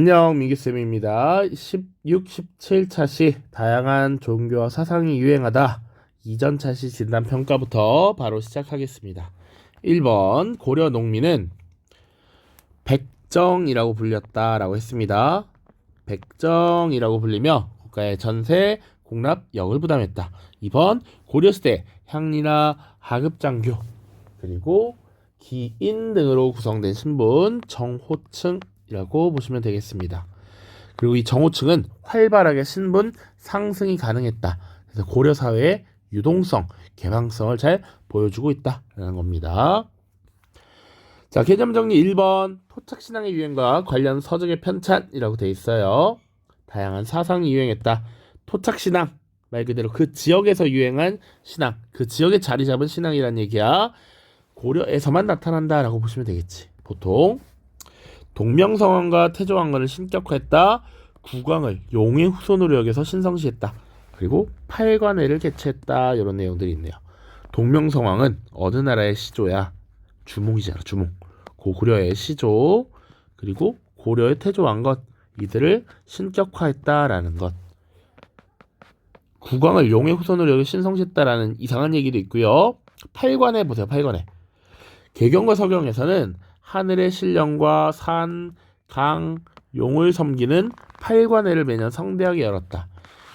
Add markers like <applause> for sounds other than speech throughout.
안녕 민규쌤입니다. 16, 17차 시 다양한 종교와 사상이 유행하다 이전 차시 진단 평가부터 바로 시작하겠습니다. 1번 고려 농민은 백정이라고 불렸다라고 했습니다. 백정이라고 불리며 국가의 전세, 공납, 역을 부담했다. 2번 고려시대 향리나 하급장교 그리고 기인 등으로 구성된 신분 정호층 이라고 보시면 되겠습니다. 그리고 이 정호층은 활발하게 신분 상승이 가능했다. 그래서 고려 사회의 유동성, 개방성을 잘 보여주고 있다라는 겁니다. 자, 개념 정리 1번 토착 신앙의 유행과 관련 서적의 편찬이라고 돼 있어요. 다양한 사상이 유행했다. 토착 신앙 말 그대로 그 지역에서 유행한 신앙, 그 지역에 자리 잡은 신앙이란 얘기야. 고려에서만 나타난다라고 보시면 되겠지. 보통 동명성왕과 태조왕건을 신격화했다. 국왕을 용의 후손으로 여겨서 신성시했다. 그리고 팔관회를 개최했다. 이런 내용들이 있네요. 동명성왕은 어느 나라의 시조야? 주몽이잖아. 주몽. 고구려의 시조 그리고 고려의 태조왕건 이들을 신격화했다라는 것. 국왕을 용의 후손으로 여겨 신성시했다라는 이상한 얘기도 있고요. 팔관회 보세요. 팔관회. 개경과 서경에서는 하늘의 신령과 산, 강, 용을 섬기는 팔관회를 매년 성대하게 열었다.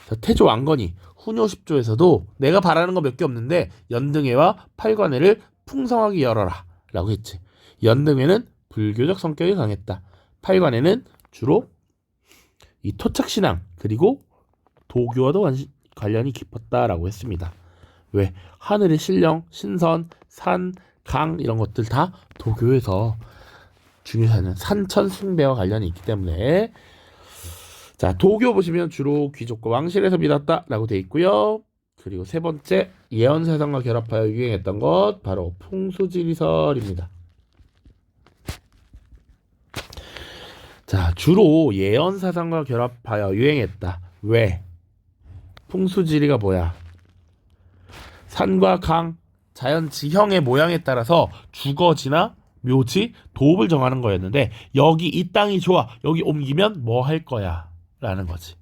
자, 태조 왕건이 후뇨 10조에서도 내가 바라는 거 몇 개 없는데 연등회와 팔관회를 풍성하게 열어라 라고 했지. 연등회는 불교적 성격이 강했다. 팔관회는 주로 이 토착신앙 그리고 도교와도 관시- 관련이 깊었다라고 했습니다. 왜? 하늘의 신령, 신선, 산, 강 이런 것들 다 도교에서 중요하는 산천 숭배와 관련이 있기 때문에 자 도교 보시면 주로 귀족과 왕실에서 믿었다라고 돼 있고요. 그리고 세 번째 예언 사상과 결합하여 유행했던 것 바로 풍수지리설입니다. 자 주로 예언 사상과 결합하여 유행했다. 왜? 풍수지리가 뭐야? 산과 강, 자연 지형의 모양에 따라서 주거지나 묘지, 도읍을 정하는 거였는데 여기 이 땅이 좋아. 여기 옮기면 뭐 할 거야? 라는 거지.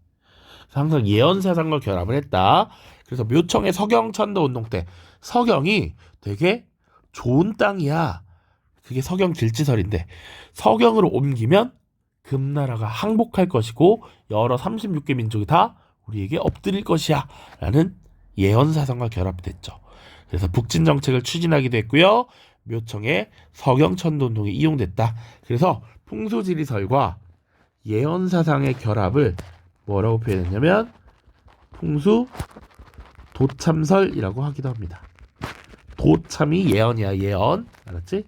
항상 예언 사상과 결합을 했다. 그래서 묘청의 서경천도 운동 때 서경이 되게 좋은 땅이야. 그게 서경 길지설인데 서경으로 옮기면 금나라가 항복할 것이고 여러 36개 민족이 다 우리에게 엎드릴 것이야. 라는 예언 사상과 결합됐죠. 그래서 북진 정책을 추진하기도 했고요. 묘청의 서경천도 운동이 이용됐다. 그래서 풍수지리설과 예언 사상의 결합을 뭐라고 표현했냐면 풍수 도참설이라고 하기도 합니다. 도참이 예언이야 예언 알았지?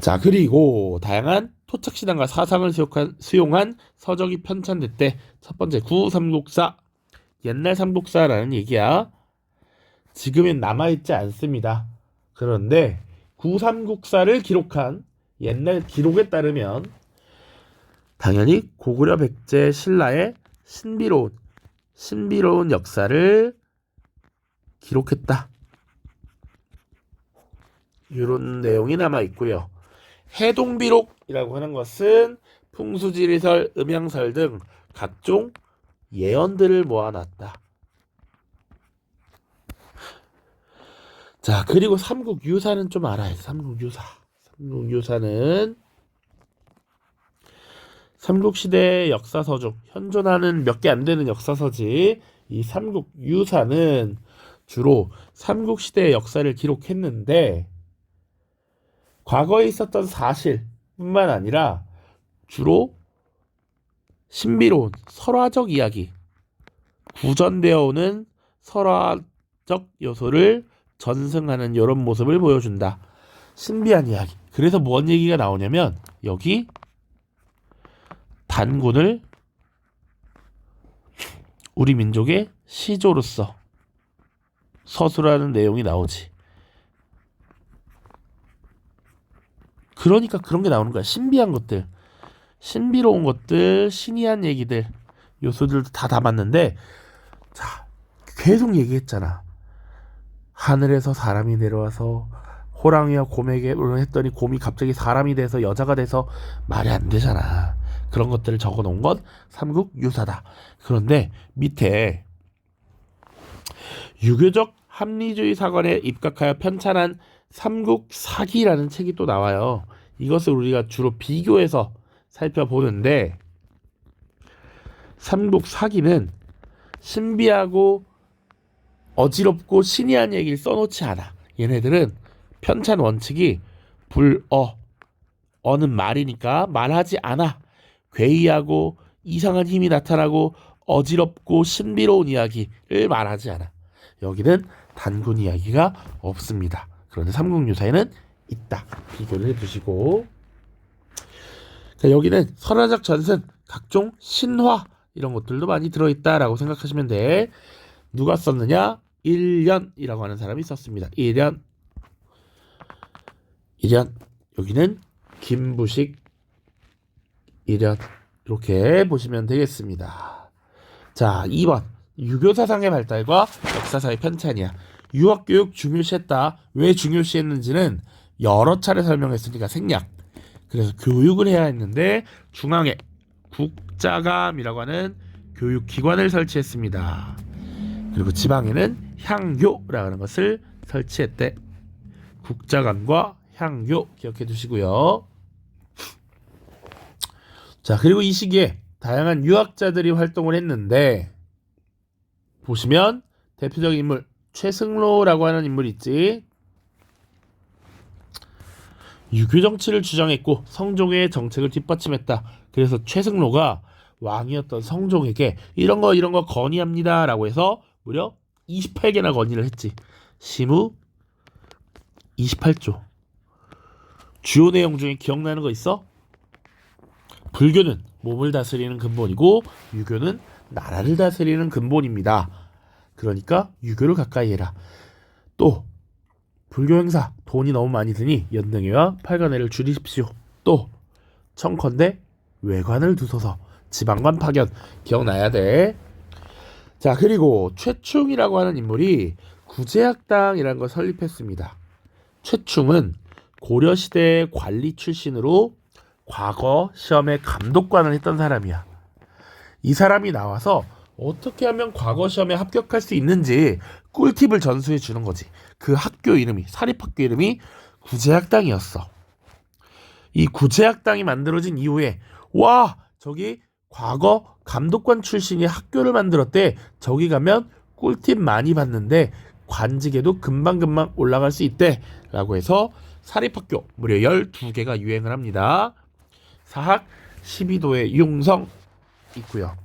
자 그리고 다양한 토착신앙과 사상을 수용한, 수용한 서적이 편찬됐대 첫 번째 구삼국사 옛날 삼국사라는 얘기야 지금은 남아있지 않습니다 그런데 구삼국사를 기록한 옛날 기록에 따르면 당연히 고구려 백제 신라의 신비로운 신비로운 역사를 기록했다. 이런 내용이 남아 있고요. 해동비록이라고 하는 것은 풍수지리설, 음양설 등 각종 예언들을 모아놨다. 자, 그리고 삼국유사는 좀 알아야 돼. 삼국유사. 삼국유사는 삼국시대 역사서 중 현존하는 몇 개 안 되는 역사서지 이 삼국유사는 주로 삼국시대의 역사를 기록했는데 과거에 있었던 사실뿐만 아니라 주로 신비로운 설화적 이야기 구전되어 오는 설화적 요소를 전승하는 이런 모습을 보여준다. 신비한 이야기. 그래서 뭔 얘기가 나오냐면 여기 단군을 우리 민족의 시조로서 서술하는 내용이 나오지. 그러니까 그런 게 나오는 거야. 신비한 것들, 신비로운 것들, 신이한 얘기들, 요소들도 다 담았는데, 자, 계속 얘기했잖아. 하늘에서 사람이 내려와서 호랑이와 곰에게 했더니 곰이 갑자기 사람이 돼서 여자가 돼서 말이 안 되잖아. 그런 것들을 적어 놓은 건 삼국 유사다. 그런데 밑에 유교적 합리주의 사관에 입각하여 편찬한 삼국 사기라는 책이 또 나와요. 이것을 우리가 주로 비교해서 살펴보는데 삼국 사기는 신비하고 어지럽고 신이한 얘기를 써놓지 않아. 얘네들은 편찬 원칙이 불어 어는 말이니까 말하지 않아. 괴이하고 이상한 힘이 나타나고 어지럽고 신비로운 이야기를 말하지 않아. 여기는 단군 이야기가 없습니다. 그런데 삼국유사에는 있다. 비교를 해주시고 자, 여기는 설화적 전승, 각종 신화 이런 것들도 많이 들어있다라고 생각하시면 돼. 누가 썼느냐? 1년이라고 하는 사람이 썼습니다. 1년 1년 여기는 김부식 1년 이렇게 보시면 되겠습니다. 자, 2번 유교 사상의 발달과 역사사의 편찬이야. 유학 교육 중요시했다. 왜 중요시했는지는 여러 차례 설명했으니까 생략. 그래서 교육을 해야 했는데 중앙에 국자감이라고 하는 교육기관을 설치했습니다. 그리고 지방에는 향교라고 하는 것을 설치했대. 국자감과 향교 기억해 두시고요. 자, 그리고 이 시기에 다양한 유학자들이 활동을 했는데 보시면 대표적인 인물 최승로라고 하는 인물이 있지. 유교 정치를 주장했고 성종의 정책을 뒷받침했다. 그래서 최승로가 왕이었던 성종에게 이런 거 이런 거 건의합니다라고 해서 무려 28개나 건의를 했지. 시무 28조. 주요 내용 중에 기억나는 거 있어? 불교는 몸을 다스리는 근본이고 유교는 나라를 다스리는 근본입니다. 그러니까 유교를 가까이 해라. 또 불교 행사 돈이 너무 많이 드니 연등회와 팔관회를 줄이십시오. 또 청컨대 외관을 두소서 지방관 파견 기억나야 돼. 자 그리고 최충이라고 하는 인물이 구제학당이라는 걸 설립했습니다. 최충은 고려시대 관리 출신으로 과거 시험에 감독관을 했던 사람이야. 이 사람이 나와서 어떻게 하면 과거 시험에 합격할 수 있는지 꿀팁을 전수해 주는 거지. 그 학교 이름이 사립학교 이름이 구제학당이었어. 이 구제학당이 만들어진 이후에 와 저기 과거 감독관 출신이 학교를 만들었대. 저기 가면 꿀팁 많이 받는데 관직에도 금방금방 올라갈 수 있대. 라고 해서 사립학교 무려 12개가 유행을 합니다. 사학 12도의 융성 있고요.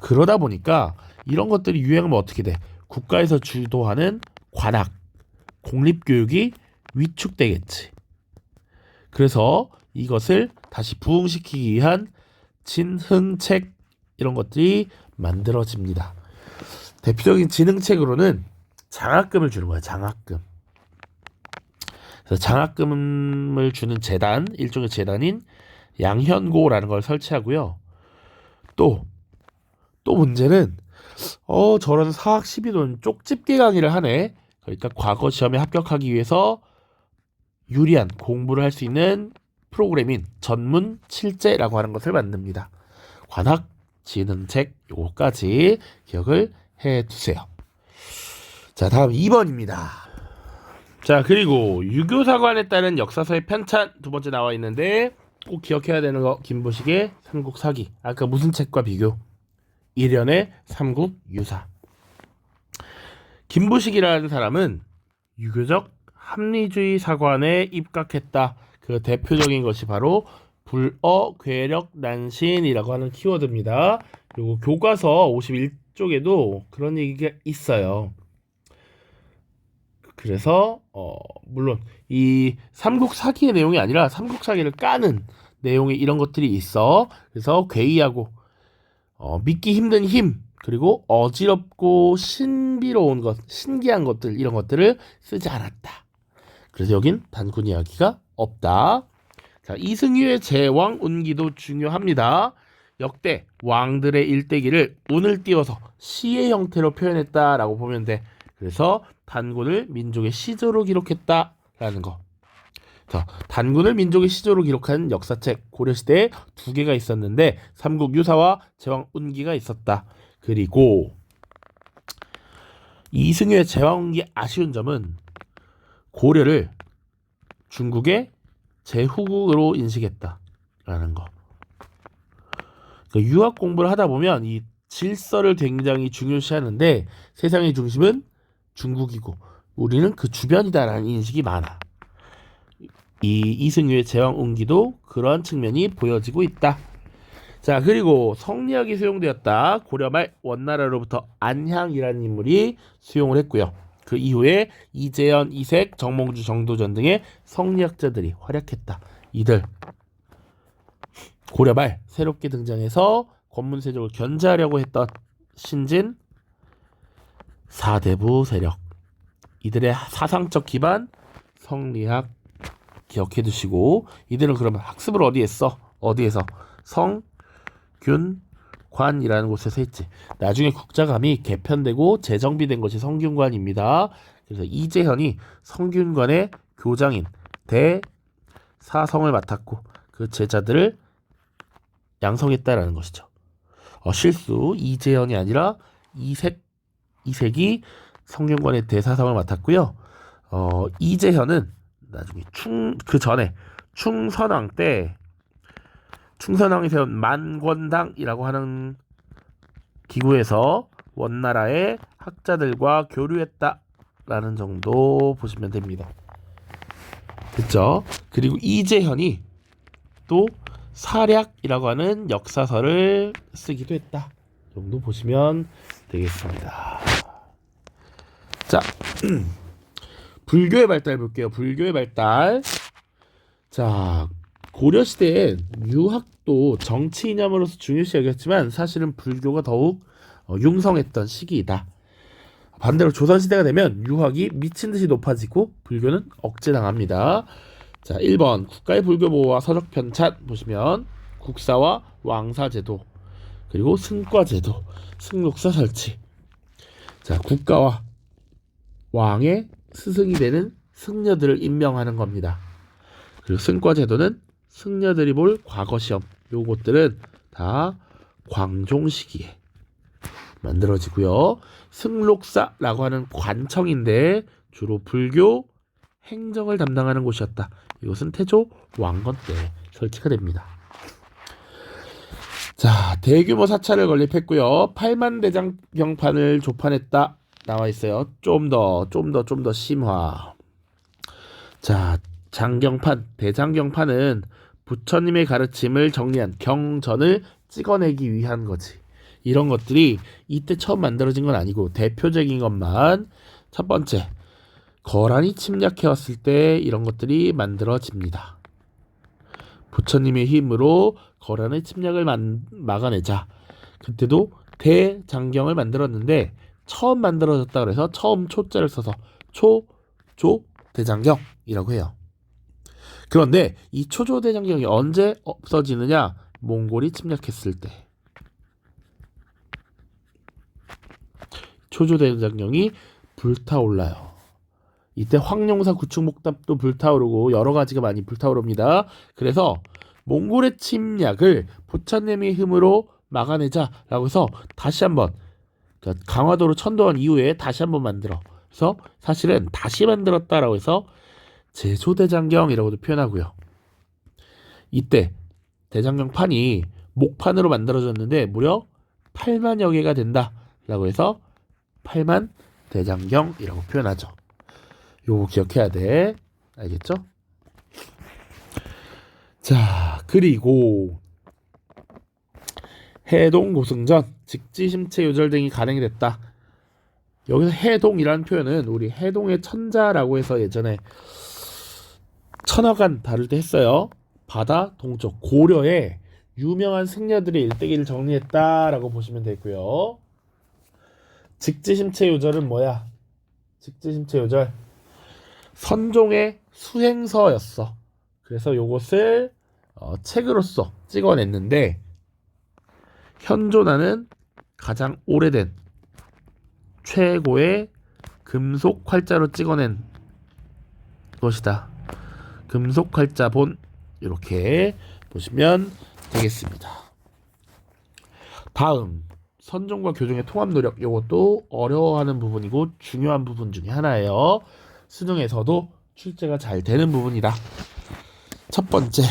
그러다 보니까 이런 것들이 유행하면 어떻게 돼? 국가에서 주도하는 관학, 공립교육이 위축되겠지. 그래서 이것을 다시 부흥시키기 위한 진흥책 이런 것들이 만들어집니다. 대표적인 진흥책으로는 장학금을 주는 거야. 장학금. 그래서 장학금을 주는 재단, 일종의 재단인 양현고라는 걸 설치하고요. 또, 또 문제는, 어, 저런 사학 12도는 쪽집게 강의를 하네. 그러니까 과거 시험에 합격하기 위해서 유리한 공부를 할 수 있는 프로그램인 전문 칠제라고 하는 것을 만듭니다. 관학 진흥책 요거까지 기억을 해 두세요. 자, 다음 2번입니다. 자, 그리고 유교사관에 따른 역사서의 편찬 두 번째 나와 있는데 꼭 기억해야 되는 거 김보식의 삼국사기. 아까 무슨 책과 비교? 일련의 삼국유사. 김보식이라는 사람은 유교적 합리주의 사관에 입각했다. 그 대표적인 것이 바로 불어 괴력 난신이라고 하는 키워드입니다. 그리고 교과서 51쪽에도 그런 얘기가 있어요. 그래서 어 물론 이 삼국 사기의 내용이 아니라 삼국 사기를 까는 내용의 이런 것들이 있어. 그래서 괴이하고 어, 믿기 힘든 힘 그리고 어지럽고 신비로운 것, 신기한 것들 이런 것들을 쓰지 않았다. 그래서 여긴 단군 이야기가 없다. 자, 이승유의 제왕 운기도 중요합니다. 역대 왕들의 일대기를 운을 띄워서 시의 형태로 표현했다라고 보면 돼. 그래서 단군을 민족의 시조로 기록했다라는 거 자, 단군을 민족의 시조로 기록한 역사책 고려시대에 두 개가 있었는데 삼국 유사와 제왕 운기가 있었다. 그리고 이승유의 제왕 운기 아쉬운 점은 고려를 중국의 제후국으로 인식했다라는 거. 그 유학 공부를 하다 보면 이 질서를 굉장히 중요시하는데 세상의 중심은 중국이고 우리는 그 주변이다라는 인식이 많아. 이 이승유의 제왕 운기도 그런 측면이 보여지고 있다. 자 그리고 성리학이 수용되었다. 고려 말 원나라로부터 안향이라는 인물이 수용을 했고요. 그 이후에 이재현, 이색, 정몽주, 정도전 등의 성리학자들이 활약했다. 이들 고려 말 새롭게 등장해서 권문세족을 견제하려고 했던 신진 사대부 세력 이들의 사상적 기반 성리학 기억해 두시고 이들은 그러면 학습을 어디 했어? 어디에서? 성, 균, 관이라는 곳에서 했지. 나중에 국자감이 개편되고 재정비된 것이 성균관입니다. 그래서 이재현이 성균관의 교장인 대사성을 맡았고 그 제자들을 양성했다라는 것이죠. 어, 실수 이재현이 아니라 이색 이색이 성균관의 대사성을 맡았고요. 어, 이재현은 나중에 충 그 전에 충선왕 때 충선왕이 세운 만권당이라고 하는 기구에서 원나라의 학자들과 교류했다라는 정도 보시면 됩니다. 됐죠? 그리고 이재현이 또 사략이라고 하는 역사서를 쓰기도 했다. 정도 보시면 되겠습니다. 자, <clears throat> 불교의 발달 볼게요. 불교의 발달. 자, 고려 시대엔 유학도 정치 이념으로서 중요시 여겼지만 사실은 불교가 더욱 어, 융성했던 시기이다. 반대로 조선 시대가 되면 유학이 미친 듯이 높아지고 불교는 억제당합니다. 자, 1번 국가의 불교 보호와 서적 편찬 보시면 국사와 왕사 제도 그리고 승과 제도, 승록사 설치. 자, 국가와 왕의 스승이 되는 승려들을 임명하는 겁니다. 그리고 승과 제도는 승려들이 볼 과거 시험 요것들은 다 광종 시기에 만들어지고요. 승록사라고 하는 관청인데 주로 불교 행정을 담당하는 곳이었다. 이것은 태조 왕건 때 설치가 됩니다. 자, 대규모 사찰을 건립했고요. 8만 대장 경판을 조판했다. 나와 있어요. 좀 더, 좀 더, 좀 더 심화. 자, 장경판, 대장경판은 부처님의 가르침을 정리한 경전을 찍어내기 위한 거지. 이런 것들이 이때 처음 만들어진 건 아니고 대표적인 것만 첫 번째 거란이 침략해왔을 때 이런 것들이 만들어집니다. 부처님의 힘으로 거란의 침략을 만, 막아내자. 그때도 대장경을 만들었는데 처음 만들어졌다 그래서 처음 초자를 써서 초조 대장경이라고 해요. 그런데 이 초조 대장경이 언제 없어지느냐? 몽골이 침략했을 때. 초조 대장경이 불타올라요. 이때 황룡사 구축목답도 불타오르고 여러 가지가 많이 불타오릅니다. 그래서 몽골의 침략을 부처님의 힘으로 막아내자라고 해서 다시 한번 그러니까 강화도로 천도한 이후에 다시 한번 만들어. 그래서 사실은 다시 만들었다라고 해서 제조대장경이라고도 표현하고요. 이때 대장경 판이 목판으로 만들어졌는데 무려 8만여 개가 된다라고 해서 8만 대장경이라고 표현하죠. 요거 기억해야 돼. 알겠죠? 자, 그리고 해동 고승전, 직지심체 요절 등이 가능이 됐다. 여기서 해동이라는 표현은 우리 해동의 천자라고 해서 예전에 천하간 다룰 때 했어요. 바다 동쪽 고려에 유명한 승려들의 일대기를 정리했다라고 보시면 되고요. 직지심체 요절은 뭐야? 직지심체 요절 선종의 수행서였어. 그래서 요것을 어, 책으로서 찍어냈는데 현존하는 가장 오래된 최고의 금속 활자로 찍어낸 것이다. 금속활자본 이렇게 보시면 되겠습니다. 다음 선종과 교종의 통합 노력 이것도 어려워하는 부분이고 중요한 부분 중에 하나예요. 수능에서도 출제가 잘 되는 부분이다. 첫 번째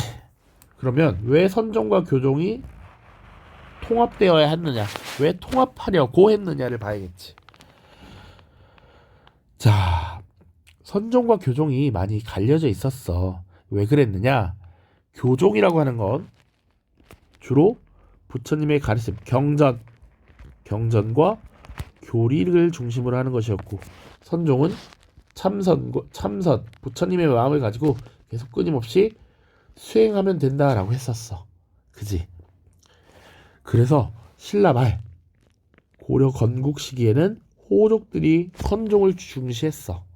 그러면 왜 선종과 교종이 통합되어야 했느냐 왜 통합하려고 했느냐를 봐야겠지. 자 선종과 교종이 많이 갈려져 있었어. 왜 그랬느냐? 교종이라고 하는 건 주로 부처님의 가르침, 경전, 경전과 교리를 중심으로 하는 것이었고 선종은 참선, 참선, 부처님의 마음을 가지고 계속 끊임없이 수행하면 된다라고 했었어. 그지? 그래서 신라 말 고려 건국 시기에는 호족들이 선종을 중시했어.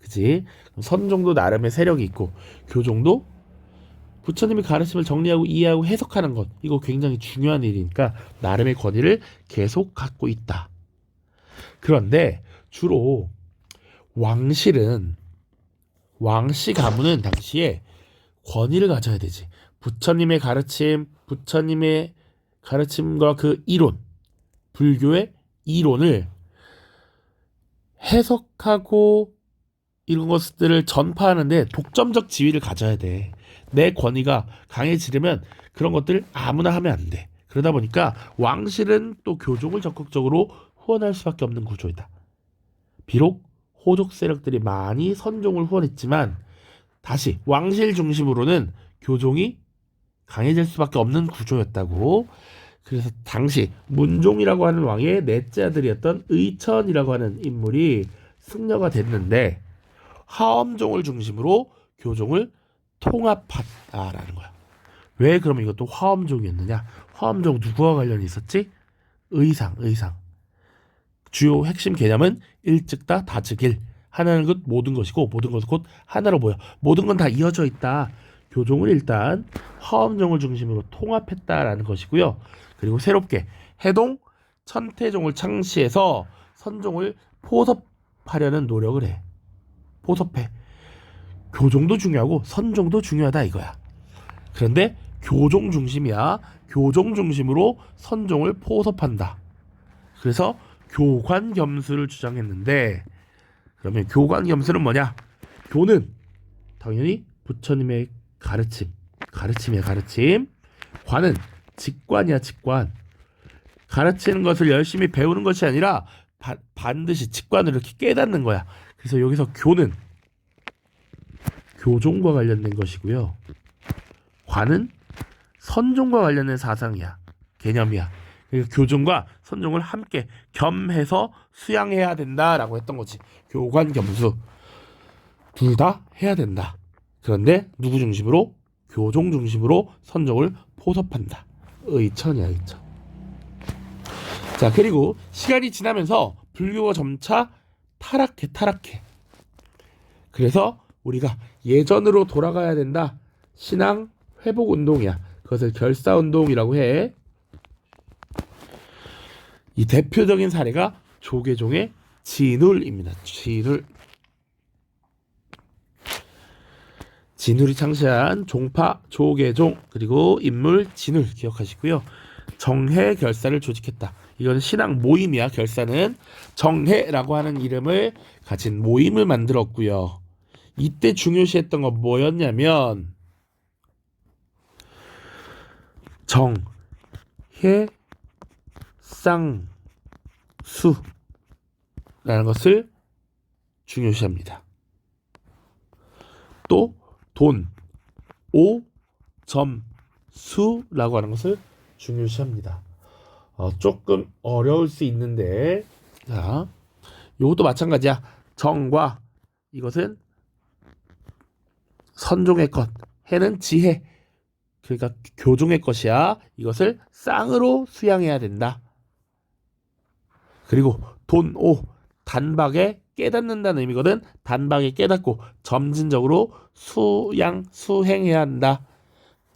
그지? 선종도 나름의 세력이 있고 교종도 부처님의 가르침을 정리하고 이해하고 해석하는 것 이거 굉장히 중요한 일이니까 나름의 권위를 계속 갖고 있다. 그런데 주로 왕실은 왕씨 가문은 당시에 권위를 가져야 되지. 부처님의 가르침, 부처님의 가르침과 그 이론, 불교의 이론을 해석하고 이런 것들을 전파하는데 독점적 지위를 가져야 돼. 내 권위가 강해지려면 그런 것들 아무나 하면 안 돼. 그러다 보니까 왕실은 또 교종을 적극적으로 후원할 수밖에 없는 구조이다. 비록 호족 세력들이 많이 선종을 후원했지만 다시 왕실 중심으로는 교종이 강해질 수밖에 없는 구조였다고. 그래서 당시 문종이라고 하는 왕의 넷째 아들이었던 의천이라고 하는 인물이 승려가 됐는데 하엄종을 중심으로 교종을 통합했다라는 거야. 왜 그러면 이것도 화엄종이었느냐? 화엄종 누구와 관련이 있었지? 의상, 의상. 주요 핵심 개념은 일즉다, 다즉일. 하나는 곧 모든 것이고 모든 것은 곧 하나로 보여. 모든 건 다 이어져 있다. 교종을 일단 화엄종을 중심으로 통합했다라는 것이고요. 그리고 새롭게 해동 천태종을 창시해서 선종을 포섭하려는 노력을 해. 포섭해. 교종도 중요하고 선종도 중요하다 이거야. 그런데 교종 중심이야. 교종 중심으로 선종을 포섭한다. 그래서 교관 겸수를 주장했는데 그러면 교관 겸수는 뭐냐? 교는 당연히 부처님의 가르침, 가르침이야 가르침. 관은 직관이야 직관. 가르치는 것을 열심히 배우는 것이 아니라 바, 반드시 직관으로 이렇게 깨닫는 거야. 그래서 여기서 교는 교종과 관련된 것이고요. 관은 선종과 관련된 사상이야. 개념이야. 그러니까 교종과 선종을 함께 겸해서 수양해야 된다라고 했던 거지. 교관 겸수 둘 다 해야 된다. 그런데 누구 중심으로? 교종 중심으로 선종을 포섭한다. 의천이야, 의천. 자, 그리고 시간이 지나면서 불교가 점차 타락해, 타락해. 그래서 우리가 예전으로 돌아가야 된다. 신앙 회복 운동이야. 그것을 결사 운동이라고 해. 이 대표적인 사례가 조계종의 진울입니다. 진울. 진울이 창시한 종파 조계종 그리고 인물 진울 기억하시고요. 정해 결사를 조직했다. 이건 신앙 모임이야. 결사는 정해라고 하는 이름을 가진 모임을 만들었고요. 이때 중요시했던 건 뭐였냐면 정, 해, 쌍, 수라는 것을 중요시합니다. 또 돈, 오, 점, 수라고 하는 것을 중요시합니다. 어, 조금 어려울 수 있는데 자, 이것도 마찬가지야. 정과 이것은 선종의 것, 해는 지혜. 그러니까 교종의 것이야. 이것을 쌍으로 수양해야 된다. 그리고 돈, 오, 단박에 깨닫는다는 의미거든. 단박에 깨닫고 점진적으로 수양, 수행해야 한다.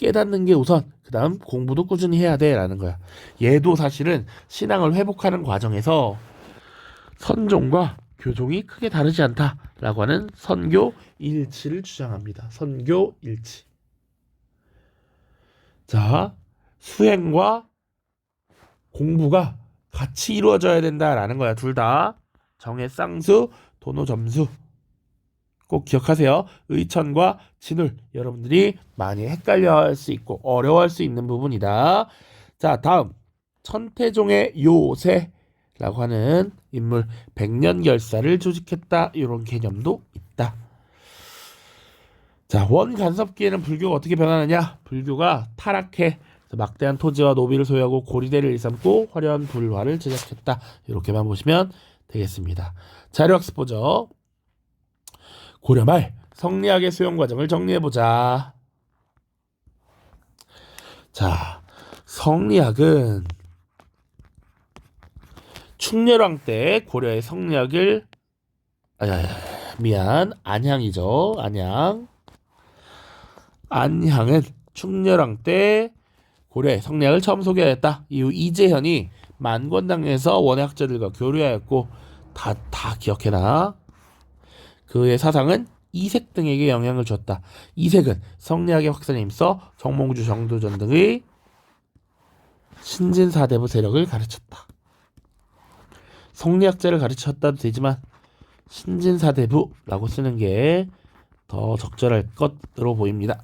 깨닫는 게 우선, 그 다음 공부도 꾸준히 해야 돼. 라는 거야. 얘도 사실은 신앙을 회복하는 과정에서 선종과 교종이 크게 다르지 않다라고 하는 선교 일치를 주장합니다. 선교 일치. 자, 수행과 공부가 같이 이루어져야 된다라는 거야. 둘 다. 정의 쌍수, 도노 점수. 꼭 기억하세요. 의천과 진울 여러분들이 많이 헷갈려 할 수 있고 어려워할 수 있는 부분이다. 자, 다음 천태종의 요새라고 하는 인물 백년결사를 조직했다. 이런 개념도 있다. 자, 원간섭기에는 불교가 어떻게 변하느냐? 불교가 타락해 막대한 토지와 노비를 소유하고 고리대를 일삼고 화려한 불화를 제작했다. 이렇게만 보시면 되겠습니다. 자료학습 보죠. 고려 말 성리학의 수용 과정을 정리해 보자. 자, 성리학은 충렬왕 때 고려의 성리학을 아, 아, 아, 미안 안향이죠 안향 안향은 충렬왕 때 고려의 성리학을 처음 소개하였다. 이후 이재현이 만권당에서 원의 학자들과 교류하였고 다 다 기억해놔. 그의 사상은 이색 등에게 영향을 줬다. 이색은 성리학의 확산에 힘써 정몽주, 정도전 등의 신진사대부 세력을 가르쳤다. 성리학자를 가르쳤다도 되지만 신진사대부라고 쓰는 게 더 적절할 것으로 보입니다.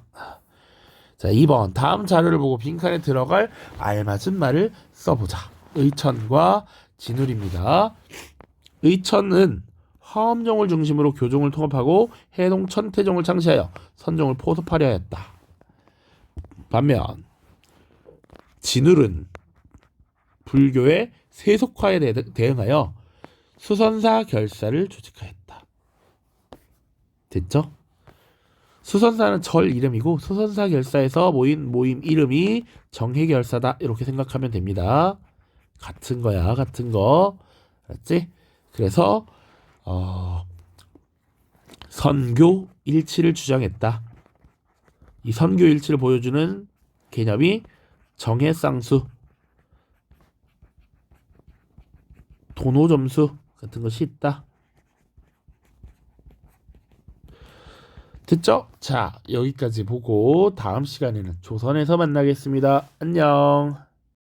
자, 2번 다음 자료를 보고 빈칸에 들어갈 알맞은 말을 써보자. 의천과 진울입니다. 의천은 화엄종을 중심으로 교종을 통합하고 해동 천태종을 창시하여 선종을 포섭하려 했다. 반면 진울은 불교의 세속화에 대- 대응하여 수선사 결사를 조직하였다. 됐죠? 수선사는 절 이름이고 수선사 결사에서 모인 모임 이름이 정해 결사다 이렇게 생각하면 됩니다. 같은 거야, 같은 거, 알았지? 그래서 어, 선교 일치를 주장했다. 이 선교 일치를 보여주는 개념이 정해쌍수, 도노점수 같은 것이 있다. 됐죠? 자, 여기까지 보고 다음 시간에는 조선에서 만나겠습니다. 안녕.